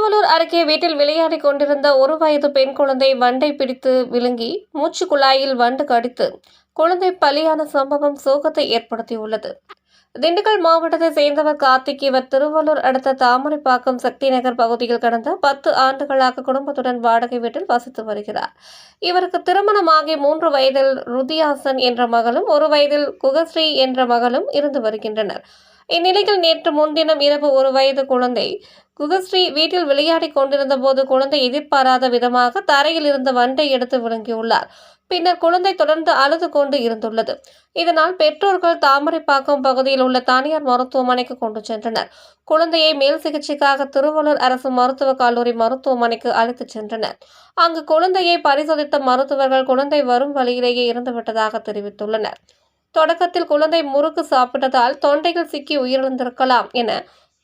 திருவள்ளூர் அருகே வீட்டில் விளையாடிக் கொண்டிருந்த ஒரு வயது பெண் குழந்தை வண்டை பிடித்து விழுங்கி மூச்சு குழாயில் வண்டு கடித்து குழந்தை பலியான சம்பவம் சோகத்தை ஏற்படுத்தியுள்ளது. திண்டுக்கல் மாவட்டத்தை சேர்ந்தவர் கார்த்திக். இவர் திருவள்ளூர் அடுத்த தாமரைப்பாக்கம் சக்தி நகர் பகுதியில் கடந்த பத்து ஆண்டுகளாக குடும்பத்துடன் வாடகை வீட்டில் வசித்து வருகிறார். இவருக்கு திருமணமாகி மூன்று வயதில் ருதியாசன் என்ற மகளும் ஒரு வயதில் குகஸ்ரீ என்ற மகளும் இருந்து வருகின்றனர். இந்நிலையில் நேற்று முன்தினம் இரவு ஒரு வயது குழந்தை. குகஸ்ரீ வீட்டில் விளையாடிக் கொண்டிருந்த போது குழந்தை எதிர்பாராத விதமாக தரையில் இருந்த வண்டை எடுத்து விழுங்கியுள்ளார். பின்னர் குழந்தை தொடர்ந்து அழுது கொண்டு இருந்துள்ளது. இதனால் பெற்றோர்கள் தாமரைப்பாக்கம் பகுதியில் உள்ள தனியார் மருத்துவமனைக்கு கொண்டு சென்றனர். குழந்தையை மேல் சிகிச்சைக்காக திருவள்ளூர் அரசு மருத்துவக் கல்லூரி மருத்துவமனைக்கு அழைத்துச் சென்றனர். அங்கு குழந்தையை பரிசோதித்த மருத்துவர்கள் குழந்தை வரும் வழியிலேயே இறந்துவிட்டதாக தெரிவித்துள்ளனர். தொடக்கத்தில் குழந்தை முறுக்கு சாப்பிட்டதால் தொண்டைகள் சிக்கி உயிரிழந்திருக்கலாம் என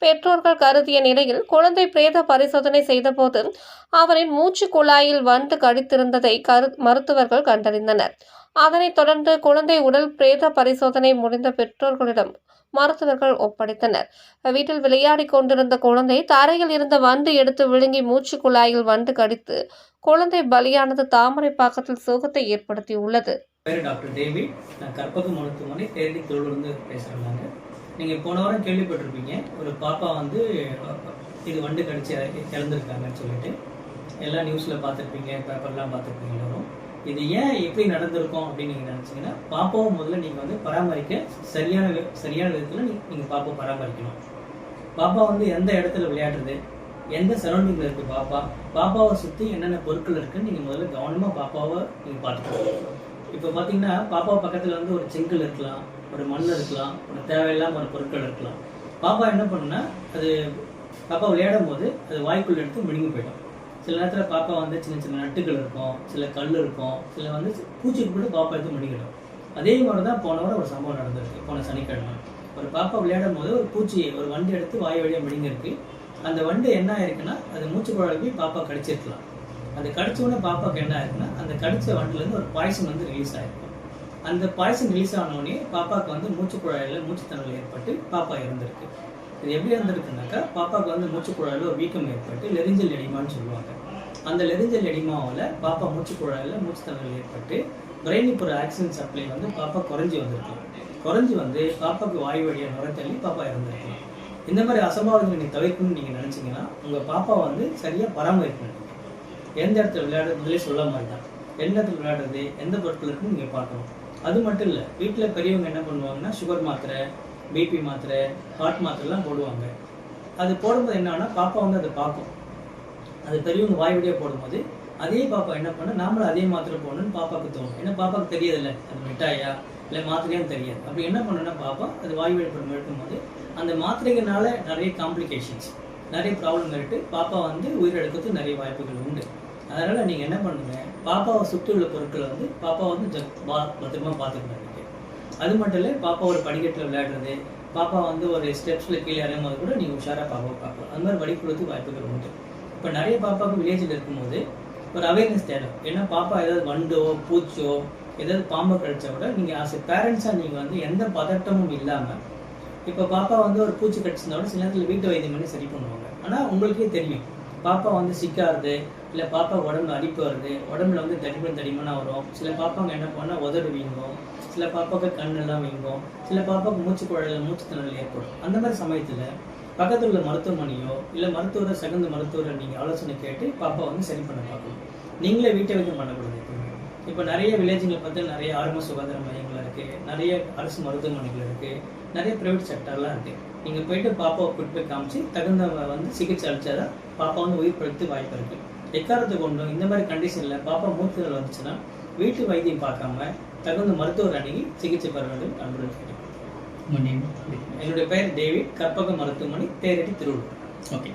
பெற்றோர்கள் கருதிய நிலையில் குழந்தை பிரேத பரிசோதனை செய்தபோது அவரின் மூச்சு குழாயில் வண்டு கடித்திருந்ததை கரு மருத்துவர்கள் கண்டறிந்தனர். அதனைத் தொடர்ந்து குழந்தை உடல் பிரேத பரிசோதனை முடிந்த பெற்றோர்களிடம் மருத்துவர்கள் ஒப்படைத்தனர். வீட்டில் விளையாடிக் கொண்டிருந்த குழந்தை தரையில் இருந்த வண்டு எடுத்து விழுங்கி மூச்சு குழாயில் வண்டு கடித்து குழந்தை பலியானது தாமரைப்பாக்கத்தில் சோகத்தை ஏற்படுத்தியுள்ளது. பேர் டாக்டர் டேவிட் நான் கற்பக மருத்துவமனை தேர்தி தொழிலிருந்து பேசுகிறேன் நீங்கள் போன வாரம் கேள்விப்பட்டிருப்பீங்க. ஒரு பாப்பா வந்து இது வண்டு கடிச்சு இறந்துருக்காங்கன்னு சொல்லிட்டு. எல்லா நியூஸில் பார்த்துருப்பீங்க பேப்பர்லாம் பார்த்துருப்பீங்க எல்லாரும். இது ஏன் எப்படி நடந்திருக்கும் அப்படின்னு நீங்கள் நினச்சிங்கன்னா பாப்பாவும் முதல்ல நீங்கள் வந்து பராமரிக்க சரியான சரியான விதத்தில் நீங்கள் பாப்பாவை பராமரிக்கணும். பாப்பா வந்து எந்த இடத்துல விளையாடுறது? எந்த சரௌண்டிங்கில் இருக்குது பாப்பா? பாப்பாவை சுற்றி என்னென்ன பொருட்கள் இருக்குன்னு நீங்கள் முதல்ல கவனமாக பாப்பாவை நீங்கள் பார்த்துக்கணும். இப்போ பார்த்தீங்கன்னா பாப்பா பக்கத்தில் வந்து ஒரு செங்கல் இருக்கலாம் ஒரு மண் இருக்கலாம் ஒரு தேவையில்லாம ஒரு பொருட்கள் இருக்கலாம். பாப்பா என்ன பண்ணுன்னா அது பாப்பா விளையாடும் போது அது வாய்க்குள்ள எடுத்து முழுங்கி போயிடும். சில நேரத்தில் பாப்பா வந்து சின்ன சின்ன நட்டுகள் இருக்கும் சில கல் இருக்கும் சில வந்து பூச்சிக்கு கூட பாப்பா எடுத்து முழுங்கிடும் அதே மாதிரி தான் போன வாரம் ஒரு சம்பவம் நடந்திருக்கு போன சனிக்கிழமை. ஒரு பாப்பா விளையாடும் போது ஒரு பூச்சியை ஒரு வண்டி எடுத்து வாய் வழியாக முழுங்கிருக்கு அந்த வண்டு என்ன ஆயிருக்குன்னா அது மூச்சு குழாய் போய் பாப்பா கடிச்சிருக்கலாம். அது கடிச்ச உடனே பாப்பாவுக்கு என்ன ஆயிருக்குன்னா அந்த கடிச்ச வண்டிலேருந்து ஒரு பாய்சன் வந்து ரிலீஸ் ஆயிருக்கும். அந்த பாய்சன் ரிலீஸ் ஆனோடனே பாப்பாவுக்கு வந்து மூச்சு குழாயில் மூச்சுத்தணல் ஏற்பட்டு பாப்பா இறந்திருக்கு. இது எப்படி இருந்திருக்குனாக்கா பாப்பாவுக்கு வந்து மூச்சு குழாயில் ஒரு வீக்கம் ஏற்பட்டு லெரிஞ்சல் எடிமான்னு சொல்லுவாங்க. அந்த லெரிஞ்சல் எடிமாவில் பாப்பா மூச்சு குழாயில் மூச்சுத்தணல் ஏற்பட்டு பிரெயினுக்கு ஒரு ஆக்சிஜன் சப்ளை வந்து பாப்பா குறைஞ்சி வந்திருக்கலாம். குறைஞ்சி வந்து பாப்பாவுக்கு வாய் வழியாக நுரத்தள்ளி பாப்பா இறந்துருக்கலாம். இந்த மாதிரி அசம்பாவிதங்களை நீங்கள் தவிர்க்கணும்னு நீங்கள் நினச்சிங்கன்னா உங்கள் பாப்பா வந்து சரியாக பராமரிக்கணும். எந்த இடத்துல விளையாடுறது முதலே சொல்ல மாட்டான். எந்த இடத்துல விளையாடுறது எந்த பொருட்கள் இருக்குன்னு நீங்கள் பார்க்கணும். அது மட்டும் இல்லை வீட்டில் பெரியவங்க என்ன பண்ணுவாங்கன்னா சுகர் மாத்திரை பிபி மாத்திரை ஹார்ட் மாத்திரைலாம் போடுவாங்க. அது போடும்போது என்ன பாப்பா வந்து அதை பார்க்கும். அது பெரியவங்க வாய் வழியாக போடும்போது அதே பாப்பா என்ன பண்ண நாமளும் அதே மாத்திரை போடணும்னு பாப்பாவுக்கு தோணும். ஏன்னா பாப்பாவுக்கு தெரியாதுல்ல அது மிட்டாயா இல்லை மாத்திரையான்னு தெரியாது. அப்படி என்ன பண்ணுன்னா பாப்பா அது வாய் வழி படம் எடுக்கும்போது அந்த மாத்திரைகள்னால நிறைய காம்ப்ளிகேஷன்ஸ் நிறைய ப்ராப்ளம் இருக்குது பாப்பா வந்து உயிரிழக்கிறதுக்கு நிறைய வாய்ப்புகள் உண்டு. அதனால் நீங்கள் என்ன பண்ணுங்கள் பாப்பாவை சுற்றி உள்ள பொருட்களை வந்து பாப்பா வந்து ஜ- பா- பத்திரமா பார்த்துக்கணும் அது மட்டும் இல்லை பாப்பா ஒரு படிக்கட்டில் விளையாடுறது பாப்பா வந்து ஒரு ஸ்டெப்ஸில் கீழே இறங்கும் போது கூட நீங்கள் உஷாராக பாப்பாவை பார்க்கலாம். அந்த மாதிரி வழிபடுறதுக்கு வாய்ப்புகள் உண்டு. இப்போ நிறைய பாப்பாவுக்கு வில்லேஜில் இருக்கும்போது ஒரு அவேர்னஸ் தேவை. ஏன்னா பாப்பா ஏதாவது வண்டோ பூச்சோ ஏதாவது பாம்பை கழிச்சா கூட நீங்கள் ஆஸ் எ பேரண்ட்ஸாக நீங்கள் வந்து எந்த பதட்டமும் இல்லாமல் இப்போ பாப்பா வந்து ஒரு பூச்சி கடிச்சிருந்தா கூட சில நேரத்தில் வீட்டு வைத்தியம் பண்ணி சரி பண்ணுவாங்க. ஆனால் உங்களுக்கே தெரியும். பாப்பா வந்து சிக்காருது இல்லை பாப்பா உடம்புல அடிப்பு வருது உடம்புல வந்து தடிமன் தடிமனாக வரும். சில பாப்பாங்க என்ன பண்ணால் உதடு வீங்கும். சில பாப்பாவுக்கு கண்ணெல்லாம் வீங்கும். சில பாப்பாவுக்கு மூச்சு குழல் மூச்சு திணறல் ஏற்படும். அந்த மாதிரி சமயத்தில் பக்கத்தில் உள்ள மருத்துவமனையோ இல்லை மருத்துவரை சகுந்த மருத்துவரை நீங்கள் ஆலோசனை கேட்டு பாப்பா வந்து சரி பண்ண பார்க்கணும். நீங்களே வீட்டை வைக்க பண்ணக்கூடாது இப்போ நிறைய வில்லேஜுங்களை பார்த்து நிறைய ஆரம்ப சுகாதார மையங்கள் இருக்குது நிறைய அரசு மருத்துவமனைகள் இருக்குது நிறைய ப்ரைவேட் செக்டர்லாம் இருக்குது நீங்கள் போயிட்டு பாப்பாவை கூட்டு போய் காமிச்சு தகுந்த வந்து சிகிச்சை அளிச்சாதான் பாப்பா வந்து உயிர் படுத்து வாய்ப்பு இருக்குது எக்காரத்தை கொண்டும்? இந்த மாதிரி கண்டிஷனில் பாப்பா மூச்சுதல் வந்துச்சுன்னா வீட்டு வைத்தியம் பார்க்காம தகுந்த மருத்துவர் அணுகி சிகிச்சை பெற வேண்டும் அன்புடன் கேட்டுக்கொள்கிறேன். என்னுடைய பெயர் டேவிட். கற்பக மருத்துவமனை தேரடி திருவள்ளூர். ஓகே